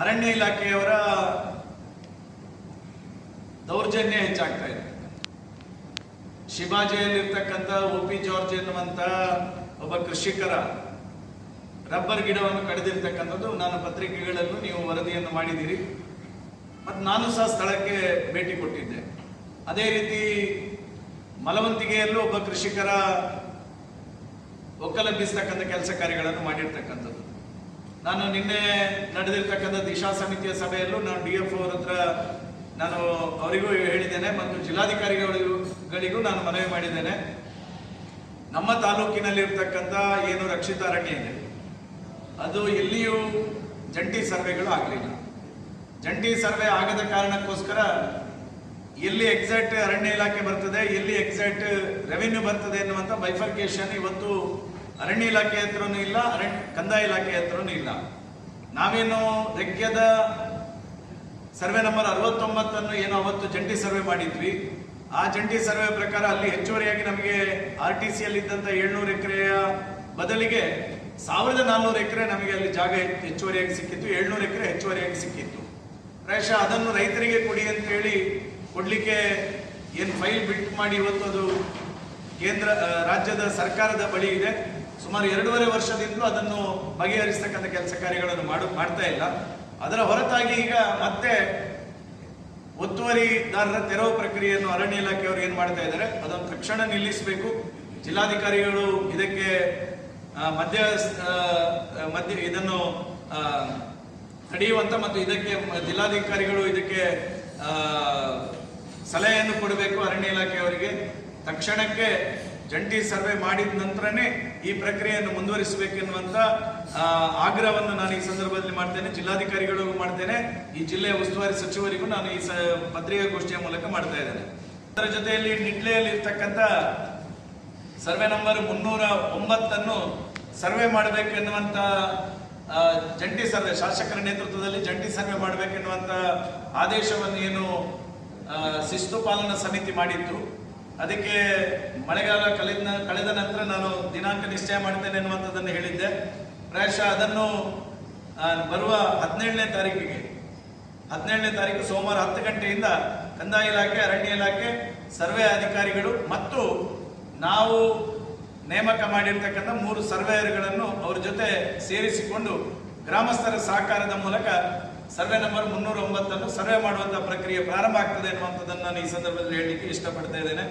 ಅರಣ್ಯ ಇಲಾಖೆಯವರ ದೌರ್ಜನ್ಯ ಹೆಚ್ಚಾಗ್ತಾ ಇದೆ. ಶಿವಾಜಿಯಲ್ಲಿರ್ತಕ್ಕಂಥ ಒ ಪಿ ಜಾರ್ಜ್ ಎನ್ನುವಂತ ಒಬ್ಬ ಕೃಷಿಕರ ರಬ್ಬರ್ ಗಿಡವನ್ನು ಕಡಿದಿರ್ತಕ್ಕಂಥದ್ದು. ನಾನು ಪತ್ರಿಕೆಗಳನ್ನು ನೀವು ವರದಿಯನ್ನು ಮಾಡಿದ್ದೀರಿ. ಮತ್ತು ನಾನು ಸಹ ಸ್ಥಳಕ್ಕೆ ಭೇಟಿ ಕೊಟ್ಟಿದ್ದೆ. ಅದೇ ರೀತಿ ಮಲವಂತಿಗೆಯಲ್ಲೂ ಒಬ್ಬ ಕೃಷಿಕರ ಒಕ್ಕಲಬ್ಬಿಸ್ತಕ್ಕಂಥ ಕೆಲಸ ಕಾರ್ಯಗಳನ್ನು ಮಾಡಿರ್ತಕ್ಕಂಥದ್ದು. ನಾನು ನಿನ್ನೆ ನಡೆದಿರ್ತಕ್ಕಂಥ ದಿಶಾ ಸಮಿತಿಯ ಸಭೆಯಲ್ಲೂ ನಾನು ಡಿ ಎಫ್ ಅವ್ರ ಹತ್ರ ನಾನು ಅವರಿಗೂ ಹೇಳಿದ್ದೇನೆ ಮತ್ತು ಜಿಲ್ಲಾಧಿಕಾರಿಗಳಿಗೂ ನಾನು ಮನವಿ ಮಾಡಿದ್ದೇನೆ. ನಮ್ಮ ತಾಲೂಕಿನಲ್ಲಿರ್ತಕ್ಕಂಥ ಏನು ರಕ್ಷಿತ ಅರಣ್ಯ ಇದೆ, ಅದು ಎಲ್ಲಿಯೂ ಜಂಟಿ ಸರ್ವೆಗಳು ಆಗಲಿಲ್ಲ. ಜಂಟಿ ಸರ್ವೆ ಆಗದ ಕಾರಣಕ್ಕೋಸ್ಕರ ಎಲ್ಲಿ ಎಕ್ಸಾಕ್ಟ್ ಅರಣ್ಯ ಇಲಾಖೆ ಬರ್ತದೆ, ಎಲ್ಲಿ ಎಕ್ಸಾಕ್ಟ್ ರೆವಿನ್ಯೂ ಬರ್ತದೆ ಎನ್ನುವಂಥ ಬೈಫರ್ಕೇಶನ್ ಇವತ್ತು ಅರಣ್ಯ ಇಲಾಖೆ ಹತ್ರನೂ ಇಲ್ಲ, ಅರಣ್ಯ, ಕಂದಾಯ ಇಲಾಖೆ ಹತ್ರನೂ ಇಲ್ಲ. ನಾವೇನು ರೆಕ್ಯದ ಸರ್ವೆ ನಂಬರ್ ಅರವತ್ತೊಂಬತ್ತನ್ನು ಏನು ಅವತ್ತು ಜಂಟಿ ಸರ್ವೆ ಮಾಡಿದ್ವಿ. ಆ ಜಂಟಿ ಸರ್ವೆ ಪ್ರಕಾರ ಅಲ್ಲಿ ಹೆಚ್ಚುವರಿಯಾಗಿ ನಮಗೆ ಆರ್ ಟಿ ಸಿ ಇದ್ದಂತ ಏಳ್ನೂರು ಎಕರೆಯ ಬದಲಿಗೆ ಸಾವಿರದ ನಾನ್ನೂರು ಎಕರೆ ನಮಗೆ ಅಲ್ಲಿ ಜಾಗ ಹೆಚ್ಚು- ಹೆಚ್ಚುವರಿಯಾಗಿ ಸಿಕ್ಕಿತ್ತು. ಏಳ್ನೂರು ಎಕರೆ ಹೆಚ್ಚುವರಿಯಾಗಿ ಸಿಕ್ಕಿತ್ತು. ಪ್ರಾಯಶಃ ಅದನ್ನು ರೈತರಿಗೆ ಕೊಡಿ ಅಂತ ಹೇಳಿ ಕೊಡ್ಲಿಕ್ಕೆ ಏನು ಫೈಲ್ ಬಿಟ್ ಮಾಡಿ ಇವತ್ತು ಅದು ಕೇಂದ್ರ ರಾಜ್ಯದ ಸರ್ಕಾರದ ಬಳಿ ಇದೆ. ಸುಮಾರು ಎರಡೂವರೆ ವರ್ಷದಿಂದಲೂ ಅದನ್ನು ಬಗೆಹರಿಸ್ತಕ್ಕಂಥ ಕೆಲಸ ಕಾರ್ಯಗಳನ್ನು ಮಾಡು, ಮಾಡ್ತಾ ಇಲ್ಲ. ಅದರ ಹೊರತಾಗಿ ಈಗ ಮತ್ತೆ ಒತ್ತುವರಿದಾರರ ತೆರವು ಪ್ರಕ್ರಿಯೆಯನ್ನು ಅರಣ್ಯ ಇಲಾಖೆಯವರು ಏನು ಮಾಡ್ತಾ ಇದ್ದಾರೆ, ಅದನ್ನು ತಕ್ಷಣ ನಿಲ್ಲಿಸಬೇಕು. ಜಿಲ್ಲಾಧಿಕಾರಿಗಳು ಇದಕ್ಕೆ ಮಧ್ಯ ಮಧ್ಯ, ಇದನ್ನು ತಡೆಯುವಂತ ಮತ್ತು ಇದಕ್ಕೆ ಜಿಲ್ಲಾಧಿಕಾರಿಗಳು ಇದಕ್ಕೆ ಸಲಹೆಯನ್ನು ಕೊಡಬೇಕು ಅರಣ್ಯ ಇಲಾಖೆಯವರಿಗೆ. ತಕ್ಷಣಕ್ಕೆ ಜಂಟಿ ಸರ್ವೆ ಮಾಡಿದ ನಂತರನೇ ಈ ಪ್ರಕ್ರಿಯೆಯನ್ನು ಮುಂದುವರಿಸಬೇಕೆನ್ನುವಂಥ ಆಗ್ರಹವನ್ನು ನಾನು ಈ ಸಂದರ್ಭದಲ್ಲಿ ಮಾಡ್ತೇನೆ. ಜಿಲ್ಲಾಧಿಕಾರಿಗಳಿಗೂ ಮಾಡ್ತೇನೆ. ಈ ಜಿಲ್ಲೆಯ ಉಸ್ತುವಾರಿ ಸಚಿವರಿಗೂ ನಾನು ಈ ಸ, ಪತ್ರಿಕಾಗೋಷ್ಠಿಯ ಮೂಲಕ ಮಾಡ್ತಾ ಇದ್ದೇನೆ. ಅದರ ಜೊತೆಯಲ್ಲಿ ನಿಡ್ಲೆಯಲ್ಲಿ ಇರ್ತಕ್ಕಂಥ ಸರ್ವೆ ನಂಬರ್ ಮುನ್ನೂರ ಒಂಬತ್ತನ್ನು ಸರ್ವೆ ಮಾಡಬೇಕೆನ್ನುವಂಥ ಜಂಟಿ ಸರ್ವೆ, ಶಾಸಕರ ನೇತೃತ್ವದಲ್ಲಿ ಜಂಟಿ ಸರ್ವೆ ಮಾಡಬೇಕೆನ್ನುವಂತ ಆದೇಶವನ್ನು ಏನು ಶಿಸ್ತು ಪಾಲನಾ ಸಮಿತಿ ಮಾಡಿತ್ತು. ಅದಕ್ಕೆ ಮಳೆಗಾಲ ಕಳೆದ ಕಳೆದ ನಂತರ ನಾನು ದಿನಾಂಕ ನಿಶ್ಚಯ ಮಾಡ್ತೇನೆ ಎನ್ನುವಂಥದ್ದನ್ನು ಹೇಳಿದ್ದೆ. ಪ್ರಾಯಶಃ ಅದನ್ನು ಬರುವ ಹದಿನೇಳನೇ ತಾರೀಕಿಗೆ, ಹದಿನೇಳನೇ ತಾರೀಕು ಸೋಮವಾರ ಹತ್ತು ಗಂಟೆಯಿಂದ ಕಂದಾಯ ಇಲಾಖೆ, ಅರಣ್ಯ ಇಲಾಖೆ, ಸರ್ವೆ ಅಧಿಕಾರಿಗಳು ಮತ್ತು ನಾವು ನೇಮಕ ಮಾಡಿರ್ತಕ್ಕಂಥ ಮೂರು ಸರ್ವೇಯರ್ಗಳನ್ನು ಅವ್ರ ಜೊತೆ ಸೇರಿಸಿಕೊಂಡು ಗ್ರಾಮಸ್ಥರ ಸಹಕಾರದ ಮೂಲಕ ಸರ್ವೆ ನಂಬರ್ ಮುನ್ನೂರ ಒಂಬತ್ತನ್ನು ಸರ್ವೆ ಮಾಡುವಂತಹ ಪ್ರಕ್ರಿಯೆ ಪ್ರಾರಂಭ ಆಗ್ತದೆ ಅನ್ನುವಂಥದ್ದನ್ನು ನಾನು ಈ ಸಂದರ್ಭದಲ್ಲಿ ಹೇಳಲಿಕ್ಕೆ ಇಷ್ಟಪಡ್ತಾ ಇದ್ದೇನೆ.